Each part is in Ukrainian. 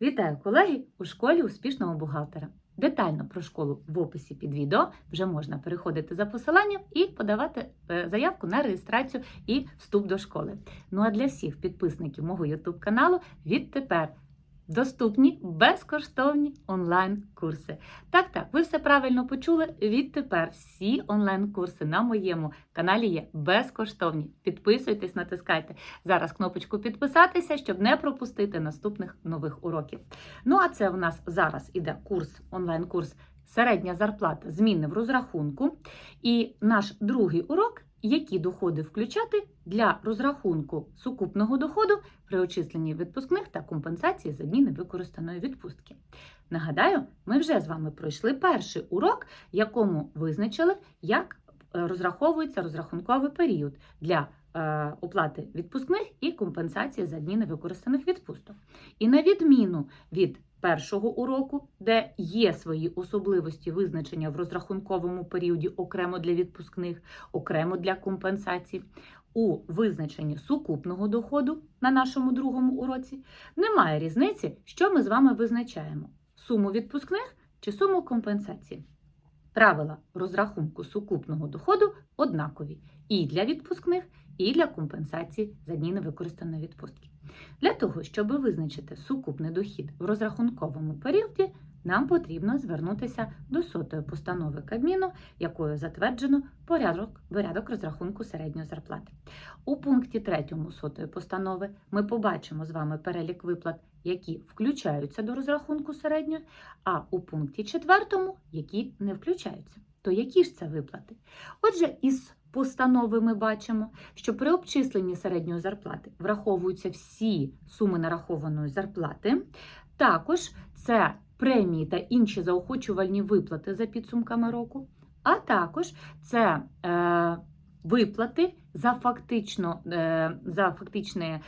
Вітаю колеги у школі успішного бухгалтера. Детально про школу в описі під відео вже можна переходити за посиланням і подавати е, заявку на реєстрацію і вступ до школи. Ну а для всіх підписників мого YouTube каналу відтепер доступні безкоштовні онлайн-курси. Так, так, ви все правильно почули. Відтепер всі онлайн-курси на моєму каналі є безкоштовні. Підписуйтесь, натискайте зараз кнопочку підписатися, щоб не пропустити наступних нових уроків. Ну а це у нас зараз іде курс, онлайн-курс середня зарплата, зміни в розрахунку. І наш другий урок, які доходи включати для розрахунку сукупного доходу при очисленні відпускних та компенсації за зміни використаної відпустки. Нагадаю, ми вже з вами пройшли перший урок, якому визначили, як е, розраховується розрахунковий період для е, оплати відпускних і компенсації за дні невикористаних відпусток. І на відміну від першого уроку, де є свої особливості визначення в розрахунковому періоді окремо для відпускних, окремо для компенсацій, у визначенні сукупного доходу на нашому другому уроці немає різниці, що ми з вами визначаємо: суму відпускних чи суму компенсації. Правила розрахунку сукупного доходу однакові і для відпускних, і для компенсації за дні невикористаної відпустки. Для того, щоб визначити сукупний дохід в розрахунковому періоді, нам потрібно звернутися до сотої постанови Кабміну, якою затверджено порядок, порядок розрахунку середньої зарплати. У пункті 3 сотої постанови ми побачимо з вами перелік виплат, які включаються до розрахунку середньої, а у пункті 4 які не включаються. То які ж це виплати? Отже, із постанови ми бачимо, що при обчисленні середньої зарплати враховуються всі суми нарахованої зарплати. Також це премії та інші заохочувальні виплати за підсумками року, а також це е, виплати за фактично е, за фактичний е,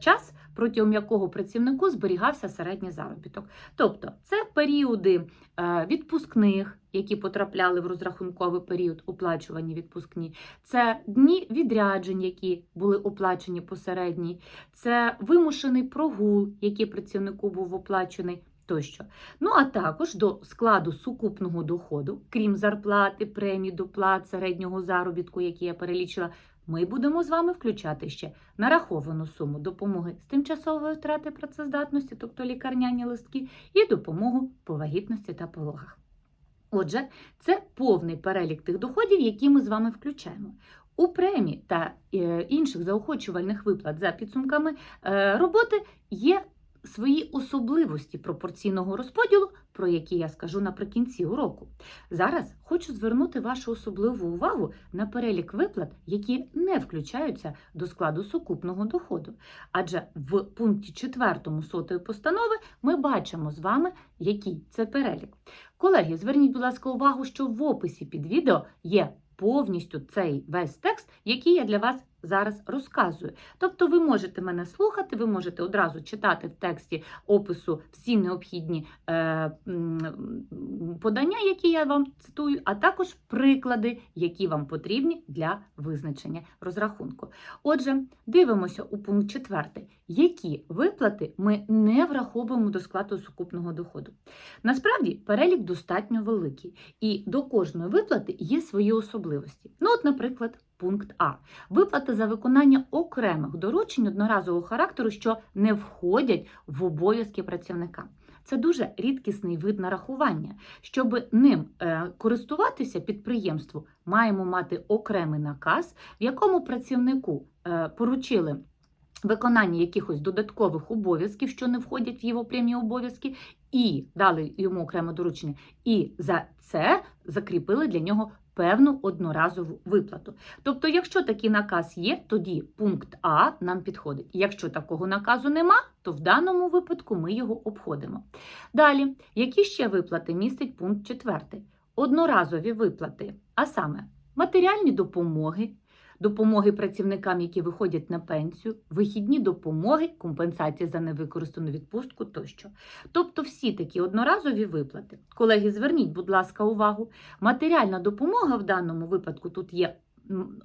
час, протягом якого працівнику зберігався середній заробіток. Тобто це періоди е, відпускних, які потрапляли в розрахунковий період, оплачувані відпускні, це дні відряджень, які були оплачені посередній, це вимушений прогул, який працівнику був оплачений. Тощо. Ну, а також до складу сукупного доходу, крім зарплати, премій, доплат, середнього заробітку, який я перелічила, ми будемо з вами включати ще нараховану суму допомоги з тимчасової втрати працездатності, тобто лікарняні листки, і допомогу по вагітності та пологах. Отже, це повний перелік тих доходів, які ми з вами включаємо. У премії та е, інших заохочувальних виплат за підсумками е, роботи є свої особливості пропорційного розподілу, про які я скажу наприкінці уроку. Зараз хочу звернути вашу особливу увагу на перелік виплат, які не включаються до складу сукупного доходу. Адже в пункті 4 сотої постанови ми бачимо з вами, який це перелік. Колеги, зверніть, будь ласка, увагу, що в описі під відео є повністю цей весь текст, який я для вас зараз розказую. Тобто ви можете мене слухати, ви можете одразу читати в тексті опису всі необхідні е, подання, які я вам цитую, а також приклади, які вам потрібні для визначення розрахунку. Отже, дивимося у пункт 4. Які виплати ми не враховуємо до складу сукупного доходу? Насправді перелік достатньо великий, і до кожної виплати є свої особливості. Ну, от, наприклад, пункт А. Виплати за виконання окремих доручень одноразового характеру, що не входять в обов'язки працівника. Це дуже рідкісний вид нарахування. Щоб ним е, користуватися підприємству, маємо мати окремий наказ, в якому працівнику е, поручили. Виконання якихось додаткових обов'язків, що не входять в його прямі обов'язки, і дали йому окреме доручення, і за це закріпили для нього певну одноразову виплату. Тобто, якщо такий наказ є, тоді пункт А нам підходить. Якщо такого наказу нема, то в даному випадку ми його обходимо. Далі, які ще виплати містить пункт 4? Одноразові виплати, а саме матеріальні допомоги допомоги працівникам, які виходять на пенсію, вихідні допомоги, компенсація за невикористану відпустку тощо. Тобто всі такі одноразові виплати. Колеги, зверніть, будь ласка, увагу. Матеріальна допомога в даному випадку тут є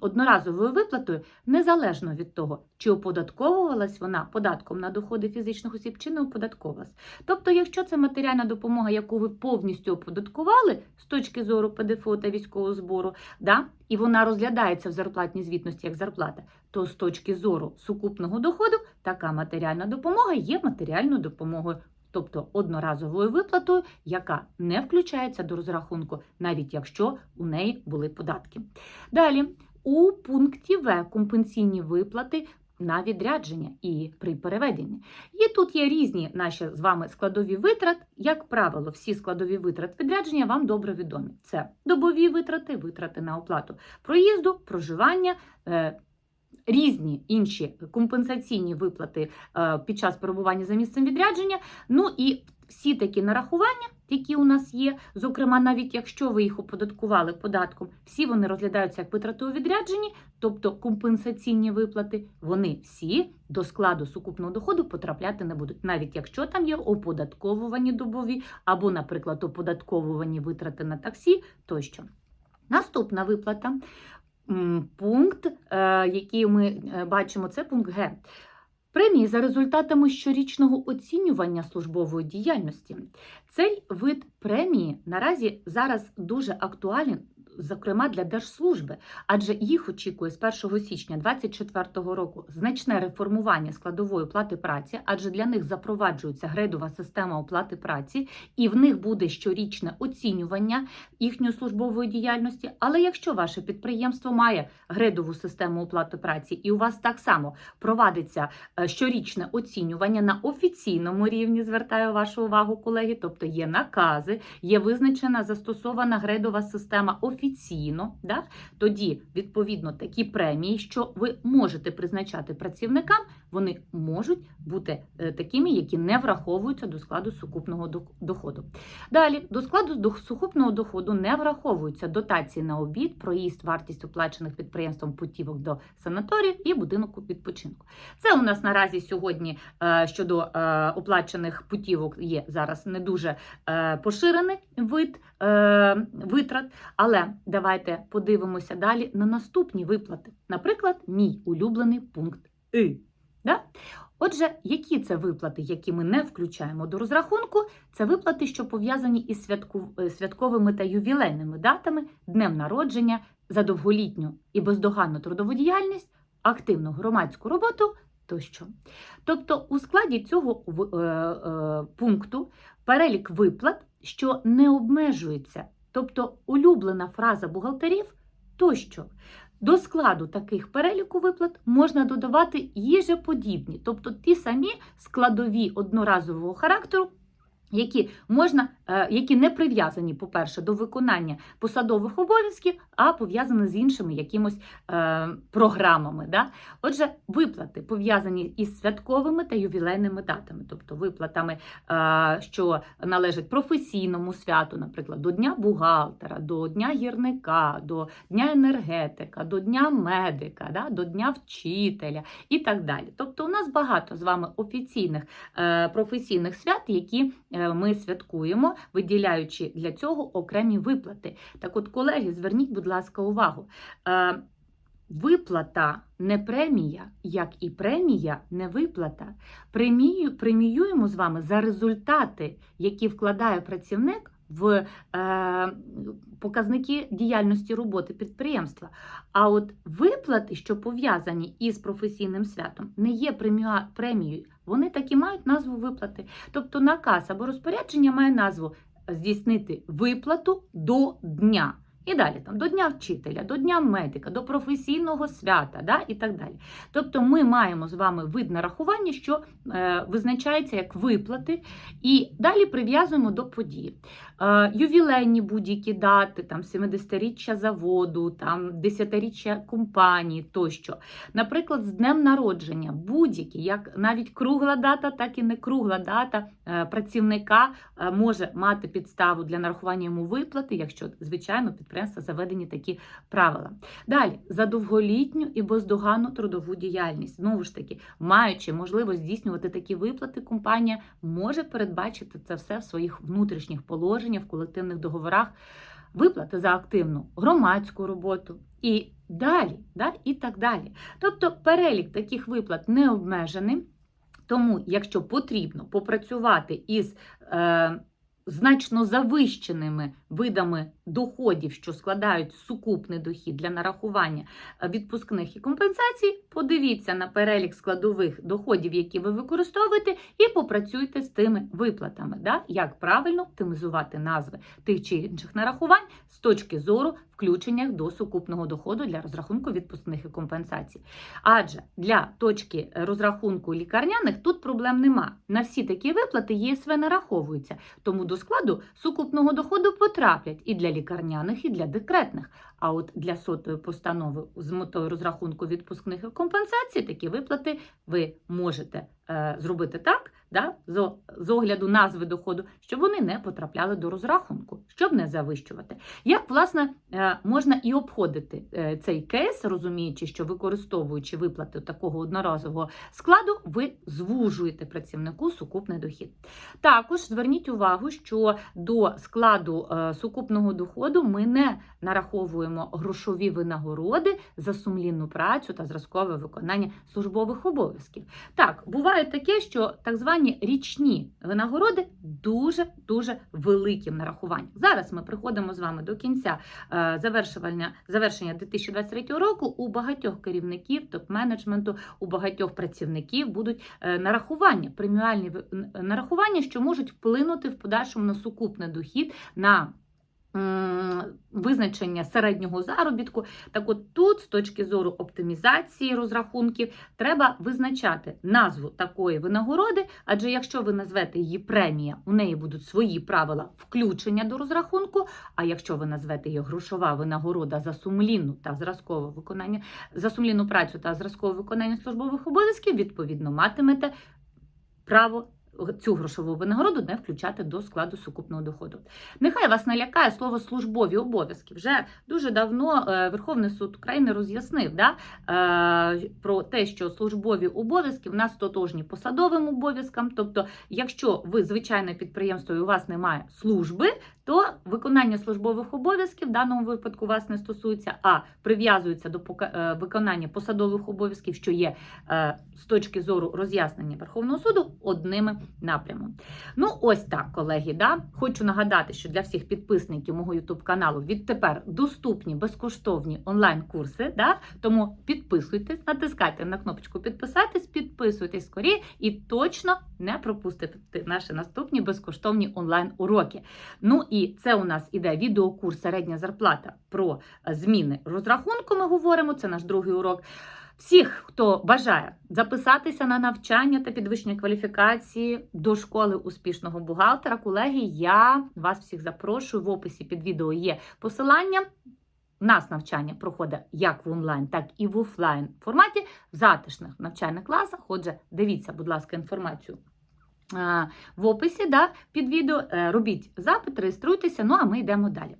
одноразовою виплатою незалежно від того, чи оподатковувалась вона податком на доходи фізичних осіб, чи не оподатковувалась. Тобто, якщо це матеріальна допомога, яку ви повністю оподаткували з точки зору ПДФО та військового збору, да, і вона розглядається в зарплатній звітності як зарплата, то з точки зору сукупного доходу така матеріальна допомога є матеріальною допомогою. Тобто одноразовою виплатою, яка не включається до розрахунку, навіть якщо у неї були податки. Далі, у пункті В компенсійні виплати на відрядження і при переведенні. І тут є різні наші з вами складові витрат. Як правило, всі складові витрат відрядження вам добре відомі. Це добові витрати, витрати на оплату проїзду, проживання. Різні інші компенсаційні виплати е, під час перебування за місцем відрядження. Ну і всі такі нарахування, які у нас є, зокрема, навіть якщо ви їх оподаткували податком, всі вони розглядаються як витрати у відрядженні, тобто компенсаційні виплати, вони всі до складу сукупного доходу потрапляти не будуть, навіть якщо там є оподатковувані добові або, наприклад, оподатковувані витрати на таксі тощо. Наступна виплата. Пункт, е, який ми е, бачимо, це пункт Г. Премії за результатами щорічного оцінювання службової діяльності. Цей вид премії наразі зараз дуже актуален, зокрема для держслужби, адже їх очікує з 1 січня 2024 року значне реформування складової оплати праці, адже для них запроваджується грейдова система оплати праці, і в них буде щорічне оцінювання їхньої службової діяльності. Але якщо ваше підприємство має грейдову систему оплати праці, і у вас так само провадиться е, щорічне оцінювання на офіційному рівні, звертаю вашу увагу, колеги, тобто є накази, є визначена застосована грейдова система офіційно, да? тоді, відповідно, такі премії, що ви можете призначати працівникам, вони можуть бути е, такими, які не враховуються до складу сукупного доходу. Далі, до складу сукупного доходу не враховуються дотації на обід, проїзд, вартість оплачених підприємством путівок до санаторів і будинку відпочинку. Це у нас наразі сьогодні е, щодо е, оплачених путівок є зараз не дуже поширений вид витрат, але давайте подивимося далі на наступні виплати. Наприклад, мій улюблений пункт И. Да? Отже, які це виплати, які ми не включаємо до розрахунку, це виплати, що пов'язані із е, святковими та ювілейними датами, днем народження, за довголітню і бездоганну трудову діяльність, активну громадську роботу тощо. Тобто, у складі цього е, е, пункту перелік виплат, що не обмежується, тобто улюблена фраза бухгалтерів тощо. До складу таких переліку виплат можна додавати їжеподібні, тобто ті самі складові одноразового характеру, які можна, е, які не прив'язані, по-перше, до виконання посадових обов'язків, а пов'язані з іншими якимось е, програмами. Да? Отже, виплати пов'язані із святковими та ювілейними датами, тобто виплатами, е, що належать професійному святу, наприклад, до Дня бухгалтера, до Дня гірника, до Дня енергетика, до Дня медика, да? до Дня вчителя і так далі. Тобто, у нас багато з вами офіційних е, професійних свят, які е, ми святкуємо, виділяючи для цього окремі виплати. Так от, колеги, зверніть, будь ласка, увагу. Е, Виплата не премія, як і премія не виплата. Премію, преміюємо з вами за результати, які вкладає працівник в е, показники діяльності роботи підприємства. А от виплати, що пов'язані із професійним святом, не є премією. Вони так мають назву виплати. Тобто наказ або розпорядження має назву здійснити виплату до дня. І далі там до дня вчителя, до дня медика, до професійного свята, да, і так далі. Тобто ми маємо з вами вид нарахування, що е, визначається як виплати, і далі прив'язуємо до події. Е, ювілейні будь-які дати, там 70-річчя заводу, там 10-річчя компанії тощо. Наприклад, з днем народження будь-які, як навіть кругла дата, так і не кругла дата е, працівника е, може мати підставу для нарахування йому виплати, якщо, звичайно, підприємства заведені такі правила. Далі, за довголітню і бездоганну трудову діяльність. Знову ж таки, маючи можливість здійснювати такі виплати, компанія може передбачити це все в своїх внутрішніх положеннях, в колективних договорах. Виплати за активну громадську роботу. І далі, да? і так далі. Тобто перелік таких виплат не обмежений. Тому, якщо потрібно попрацювати із е, значно завищеними видами доходів, що складають сукупний дохід для нарахування е, відпускних і компенсацій, подивіться на перелік складових доходів, які ви використовуєте, і попрацюйте з тими виплатами, да? як правильно оптимізувати назви тих чи інших нарахувань з точки зору включення до сукупного доходу для розрахунку відпускних і компенсацій. Адже для точки розрахунку лікарняних тут проблем нема. На всі такі виплати ЄСВ нараховуються, тому до складу сукупного доходу потраплять і для лікарняних, і для декретних. А от для сотої постанови з метою розрахунку відпускних і компенсацій такі виплати ви можете е, зробити так, да, з, огляду назви доходу, щоб вони не потрапляли до розрахунку, щоб не завищувати. Як, власне, е, можна і обходити е, цей кейс, розуміючи, що використовуючи виплати такого одноразового складу, ви звужуєте працівнику сукупний дохід. Також зверніть увагу, що до складу е, сукупного доходу ми не нараховуємо грошові винагороди за сумлінну працю та зразкове виконання службових обов'язків. Так, буває таке, що так звані річні винагороди дуже дуже великі в нарахуванні. Зараз ми приходимо з вами до кінця е, завершення, завершення 2023 року. У багатьох керівників топ-менеджменту, у багатьох працівників будуть е, нарахування, преміальні нарахування, що можуть вплинути в подальшому на сукупний дохід на визначення середнього заробітку. Так от тут, з точки зору оптимізації розрахунків, треба визначати назву такої винагороди, адже якщо ви назвете її премія, у неї будуть свої правила включення до розрахунку. А якщо ви назвете її грошова винагорода за сумлінну та зразкове виконання, за сумлінну працю та зразкове виконання службових обов'язків, відповідно матимете право цю грошову винагороду не включати до складу сукупного доходу. Нехай вас налякає слово службові обов'язки. Вже дуже давно е, Верховний суд України роз'яснив да, е, про те, що службові обов'язки в нас тотожні посадовим обов'язкам. Тобто, якщо ви звичайне підприємство і у вас немає служби, то виконання службових обов'язків в даному випадку вас не стосується, а прив'язується до е, виконання посадових обов'язків, що є е, з точки зору роз'яснення Верховного суду одними напрямом. Ну, ось так, колеги. Да? Хочу нагадати, що для всіх підписників мого YouTube каналу відтепер доступні безкоштовні онлайн-курси. Да? Тому підписуйтесь, натискайте на кнопочку підписатись, підписуйтесь скоріше і точно не пропустите наші наступні безкоштовні онлайн-уроки. Ну і це у нас іде відеокурс середня зарплата про е, зміни розрахунку. Ми говоримо. Це наш другий урок. Всіх, хто бажає записатися на навчання та підвищення кваліфікації до школи успішного бухгалтера, колеги, я вас всіх запрошую. В описі під відео є посилання. У нас навчання проходить як в онлайн, так і в офлайн форматі в затишних навчальних класах. Отже, дивіться, будь ласка, інформацію в описі да, під відео. Е, Робіть запит, реєструйтеся, ну а ми йдемо далі.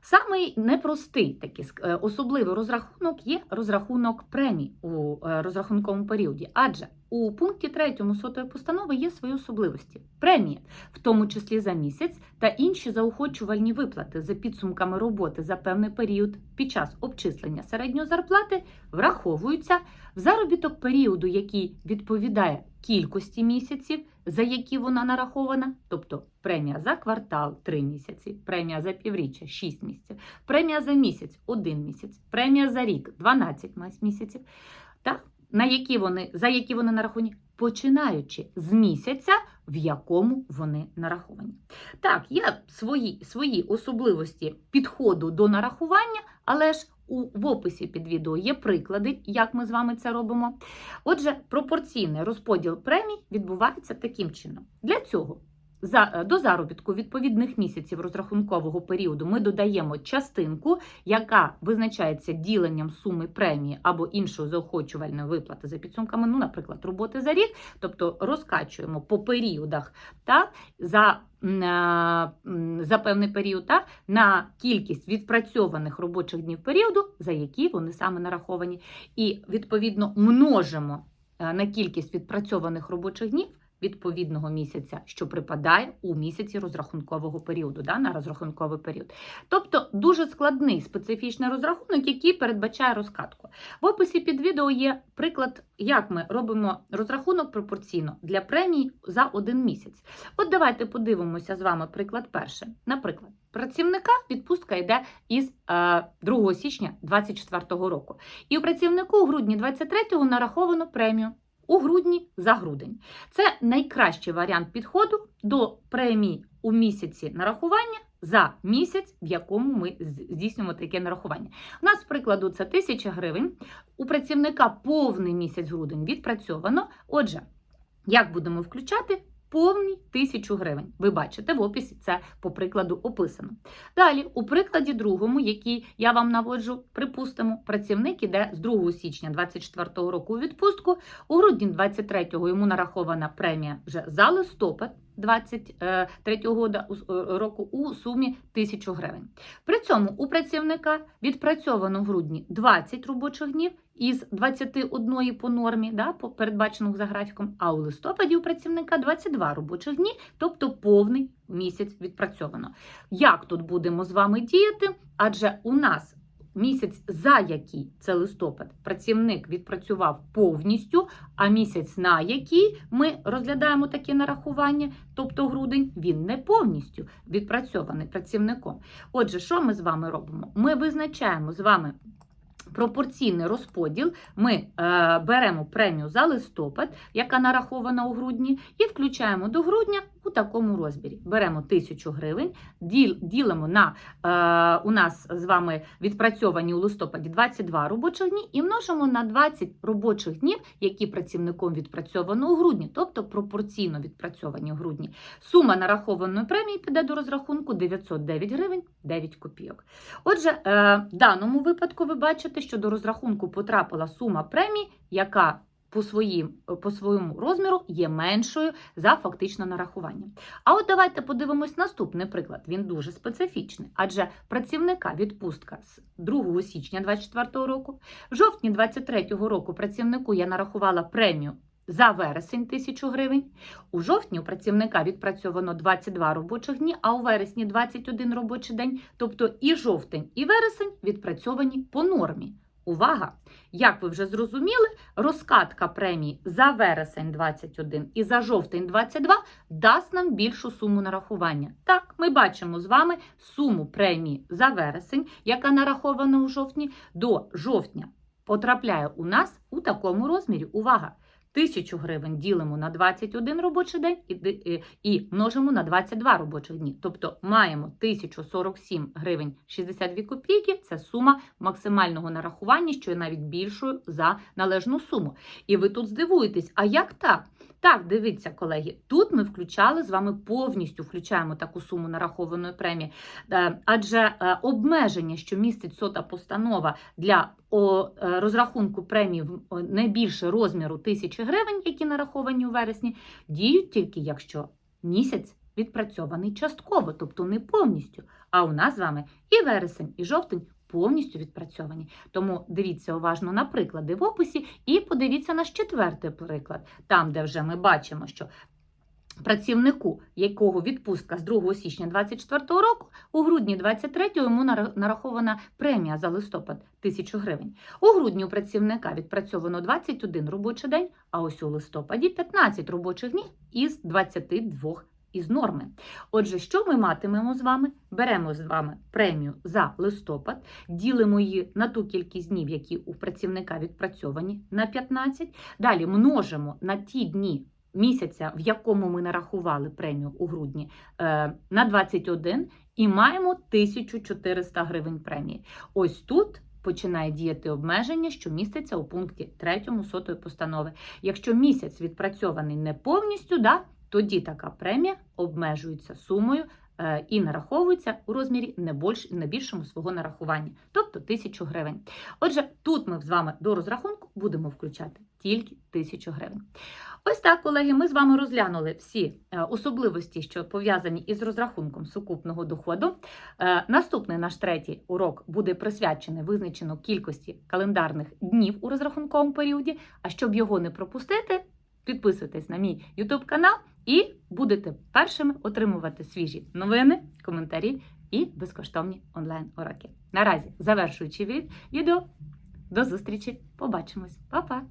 Самий непростий такий е, особливий розрахунок є розрахунок премій у е, розрахунковому періоді, адже у пункті 3 сотої постанови є свої особливості. Премії, в тому числі за місяць, та інші заохочувальні виплати за підсумками роботи за певний період під час обчислення середньої зарплати враховуються в заробіток періоду, який відповідає кількості місяців, за які вона нарахована, тобто премія за квартал 3 місяці, премія за півріччя 6 місяців, премія за місяць 1 місяць, премія за рік 12 місяців, та? На які вони, за які вони нараховані, починаючи з місяця, в якому вони нараховані. Так, є свої, свої особливості підходу до нарахування, але ж у, в описі під відео є приклади, як ми з вами це робимо. Отже, пропорційний розподіл премій відбувається таким чином. Для цього за, е, до заробітку відповідних місяців розрахункового періоду ми додаємо частинку, яка визначається діленням суми премії або іншої заохочувальної виплати за підсумками, ну, наприклад, роботи за рік, тобто розкачуємо по періодах та, за, за певний період так, на кількість відпрацьованих робочих днів періоду, за які вони саме нараховані, і відповідно множимо е, на кількість відпрацьованих робочих днів відповідного місяця, що припадає у місяці розрахункового періоду, да, на розрахунковий період. Тобто дуже складний специфічний розрахунок, який передбачає розкатку. В описі під відео є приклад, як ми робимо розрахунок пропорційно для премій за один місяць. От давайте подивимося з вами приклад перший. Наприклад, працівника відпустка йде із е, 2 січня 2024 року. І у працівнику у грудні 23-го нараховано премію у грудні за грудень. Це найкращий варіант підходу до премії у місяці нарахування за місяць, в якому ми здійснюємо таке нарахування. У нас, прикладу, це 1000 гривень. У працівника повний місяць грудень відпрацьовано. Отже, як будемо включати? Повний 1000 гривень. Ви бачите, в описі це по прикладу описано. Далі, у прикладі другому, який я вам наводжу, припустимо, працівник іде з 2 січня 2024 року у відпустку. У грудні 23-го йому нарахована премія вже за листопад 23-го года у- е, року у сумі 1000 гривень. При цьому у працівника відпрацьовано в грудні 20 робочих днів із 21 по нормі, да, передбачених за графіком, а у листопаді у працівника 22 робочих дні, тобто повний місяць відпрацьовано. Як тут будемо з вами діяти? Адже у нас місяць, за який це листопад, працівник відпрацював повністю, а місяць, на який ми розглядаємо таке нарахування, тобто грудень, він не повністю відпрацьований працівником. Отже, що ми з вами робимо? Ми визначаємо з вами. Пропорційний розподіл ми е, беремо премію за листопад, яка нарахована у грудні, і включаємо до грудня у такому розмірі. Беремо 1000 гривень, діл, ділимо на е, у нас з вами відпрацьовані у листопаді 22 робочих дні і множимо на 20 робочих днів, які працівником відпрацьовано у грудні, тобто пропорційно відпрацьовані у грудні. Сума нарахованої премії піде до розрахунку 909 гривень 9 копійок. Отже, е, в даному випадку ви бачите, що до розрахунку потрапила сума премії, яка по, своїм, по своєму розміру є меншою за фактичне нарахування. А от давайте подивимось наступний приклад. Він дуже специфічний, адже працівника відпустка з 2 січня 2024 року, в жовтні 2023 року працівнику я нарахувала премію. За вересень 1000 гривень. У жовтні у працівника відпрацьовано 22 робочих дні, а у вересні 21 робочий день. Тобто і жовтень, і вересень відпрацьовані по нормі. Увага! Як ви вже зрозуміли, розкатка премії за вересень 21 і за жовтень 22 дасть нам більшу суму нарахування. Так, ми бачимо з вами суму премії за вересень, яка нарахована у жовтні, до жовтня потрапляє у нас у такому розмірі. Увага! 1000 гривень ділимо на 21 робочий день і, і множимо на 22 робочих дні. Тобто маємо 1047 гривень 62 копійки. Це сума максимального нарахування, що є навіть більшою за належну суму. І ви тут здивуєтесь, а як так? Так, дивіться, колеги, тут ми включали з вами повністю включаємо таку суму нарахованої премії, Е, адже е, обмеження, що містить сота постанова для е, розрахунку премії в о, не більше розміру тисячі гривень, які нараховані у вересні, діють тільки якщо місяць відпрацьований частково, тобто не повністю. А у нас з вами і вересень, і жовтень повністю відпрацьовані. Тому дивіться уважно на приклади в описі і подивіться наш четвертий приклад, там, де вже ми бачимо, що працівнику, якого відпустка з 2 січня 2024 року, у грудні 23 йому нарахована премія за листопад 1000 гривень. У грудні у працівника відпрацьовано 21 робочий день, а ось у листопаді 15 робочих днів із 22 із норми. Отже, що ми матимемо з вами? Беремо з вами премію за листопад, ділимо її на ту кількість днів, які у працівника відпрацьовані на 15. Далі множимо на ті дні місяця, в якому ми нарахували премію у грудні, е, на 21 і маємо 1400 гривень премії. Ось тут. Починає діяти обмеження, що міститься у пункті 3 сотої постанови. Якщо місяць відпрацьований не повністю, да, тоді така премія обмежується сумою е, і нараховується у розмірі не, більш, не більшому свого нарахування, тобто 1000 гривень. Отже, тут ми з вами до розрахунку будемо включати тільки 1000 гривень. Ось так, колеги, ми з вами розглянули всі е, особливості, що пов'язані із розрахунком сукупного доходу. Е, Наступний наш третій урок буде присвячений визначенню кількості календарних днів у розрахунковому періоді. А щоб його не пропустити, підписуйтесь на мій YouTube канал і будете першими отримувати свіжі новини, коментарі і безкоштовні онлайн-уроки. Наразі завершуючи від- відео. До зустрічі! Побачимось, Па-па!